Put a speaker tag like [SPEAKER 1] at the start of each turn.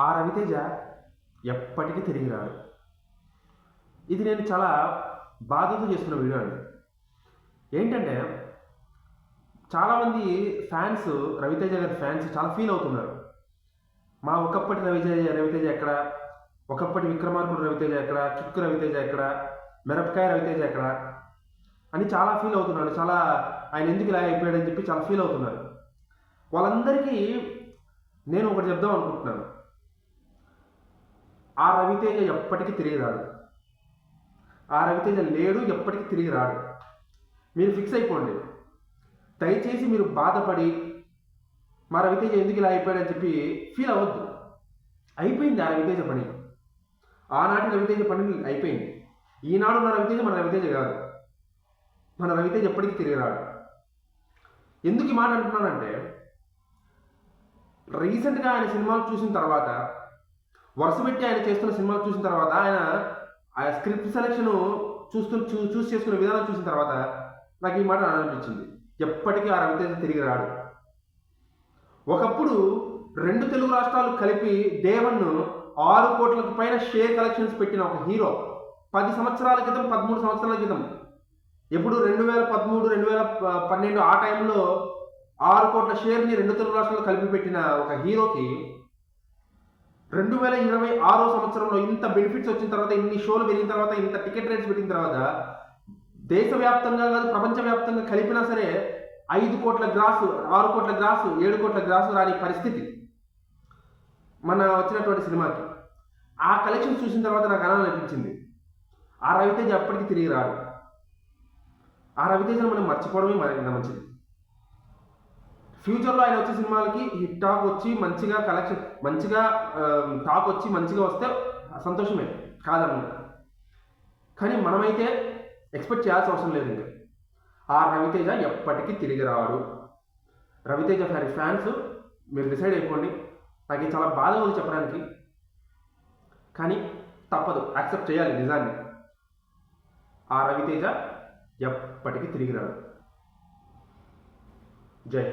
[SPEAKER 1] ఆ రవితేజ ఎప్పటికీ తిరిగి రాడు. ఇది నేను చాలా బాధతో చేస్తున్న వీడియో అండి. ఏంటంటే చాలామంది ఫ్యాన్స్ రవితేజ గారి ఫ్యాన్స్ చాలా ఫీల్ అవుతున్నారు. మా ఒకప్పటి రవితేజ రవితేజ ఎక్కడ? ఒకప్పటి విక్రమార్కుడు రవితేజ ఎక్కడ? కిక్కు రవితేజ ఎక్కడ? మిరపకాయ రవితేజ ఎక్కడ? అని చాలా ఫీల్ అవుతున్నాడు. చాలా ఆయన ఎందుకు ఇలా అయిపోయాడని చెప్పి చాలా ఫీల్ అవుతున్నారు. వాళ్ళందరికీ నేను ఒకటి చెప్దాం అనుకుంటున్నాను. ఆ రవితేజ ఎప్పటికీ తిరిగి రాడు. ఆ రవితేజ లేడు ఎప్పటికీ తిరిగి రాడు. మీరు ఫిక్స్ అయిపోండి. దయచేసి మీరు బాధపడి మా రవితేజ ఎందుకు ఇలా అయిపోయాడని చెప్పి ఫీల్ అవ్వద్దు. అయిపోయింది ఆ రవితేజ పని. ఆనాటి రవితేజ పని అయిపోయింది. ఈనాడు మన రవితేజ మన రవితేజ కాదు. మన రవితేజ ఎప్పటికీ తిరిగి రాడు. ఎందుకు ఈ మాట అంటున్నానంటే రీసెంట్గా ఆయన సినిమాలు చూసిన తర్వాత వరుస పెట్టి ఆయన చేస్తున్న సినిమాలు చూసిన తర్వాత ఆయన ఆ స్క్రిప్ట్ సెలెక్షన్ చూస్తూ చూ చూస్ చేసుకునే విధానం చూసిన తర్వాత నాకు ఈ మాట అనిపించింది ఎప్పటికీ ఆ రవితేజ తిరిగి రాడు. ఒకప్పుడు రెండు తెలుగు రాష్ట్రాలు కలిపి దేవన్ను ఆరు కోట్లకు పైన షేర్ కలెక్షన్స్ పెట్టిన ఒక హీరో పది సంవత్సరాల క్రితం పదమూడు సంవత్సరాల క్రితం. ఎప్పుడు రెండు వేల పదమూడు రెండు వేల పన్నెండు ఆ టైంలో ఆరు కోట్ల షేర్ని రెండు తెలుగు రాష్ట్రాలు కలిపి పెట్టిన ఒక హీరోకి రెండు వేల ఇరవై ఆరో సంవత్సరంలో ఇంత బెనిఫిట్స్ వచ్చిన తర్వాత ఇన్ని షోలు పెరిగిన తర్వాత ఇంత టికెట్ రేట్స్ పెట్టిన తర్వాత దేశవ్యాప్తంగా కాదు ప్రపంచవ్యాప్తంగా కలిపినా సరే ఐదు కోట్ల గ్రాసు ఆరు కోట్ల గ్రాసు ఏడు కోట్ల గ్రాసు రాని పరిస్థితి మన వచ్చినటువంటి సినిమాకి. ఆ కలెక్షన్ చూసిన తర్వాత నాకు అనాలని అనిపించింది. ఆ రవితేజ ఎప్పటికీ తిరిగి రాడు. ఆ రవితేజను మనం మర్చిపోవడమే మన మంచిది. ఫ్యూచర్లో ఆయన వచ్చే సినిమాలకి హిట్ టాక్ వచ్చి మంచిగా కలెక్షన్ మంచిగా టాక్ వచ్చి మంచిగా వస్తే సంతోషమే కాదన్న. కానీ మనమైతే ఎక్స్పెక్ట్ చేయాల్సిన అవసరం లేదు ఇంకా. ఆ రవితేజ ఎప్పటికీ తిరిగి రాడు. రవితేజ ఫ్యాన్ ఫ్యాన్స్ మీరు డిసైడ్ అయిపోండి. నాకు చాలా బాధగా ఉంది చెప్పడానికి. కానీ తప్పదు యాక్సెప్ట్ చేయాలి నిజాన్ని. ఆ రవితేజ ఎప్పటికీ తిరిగి రాడు. జై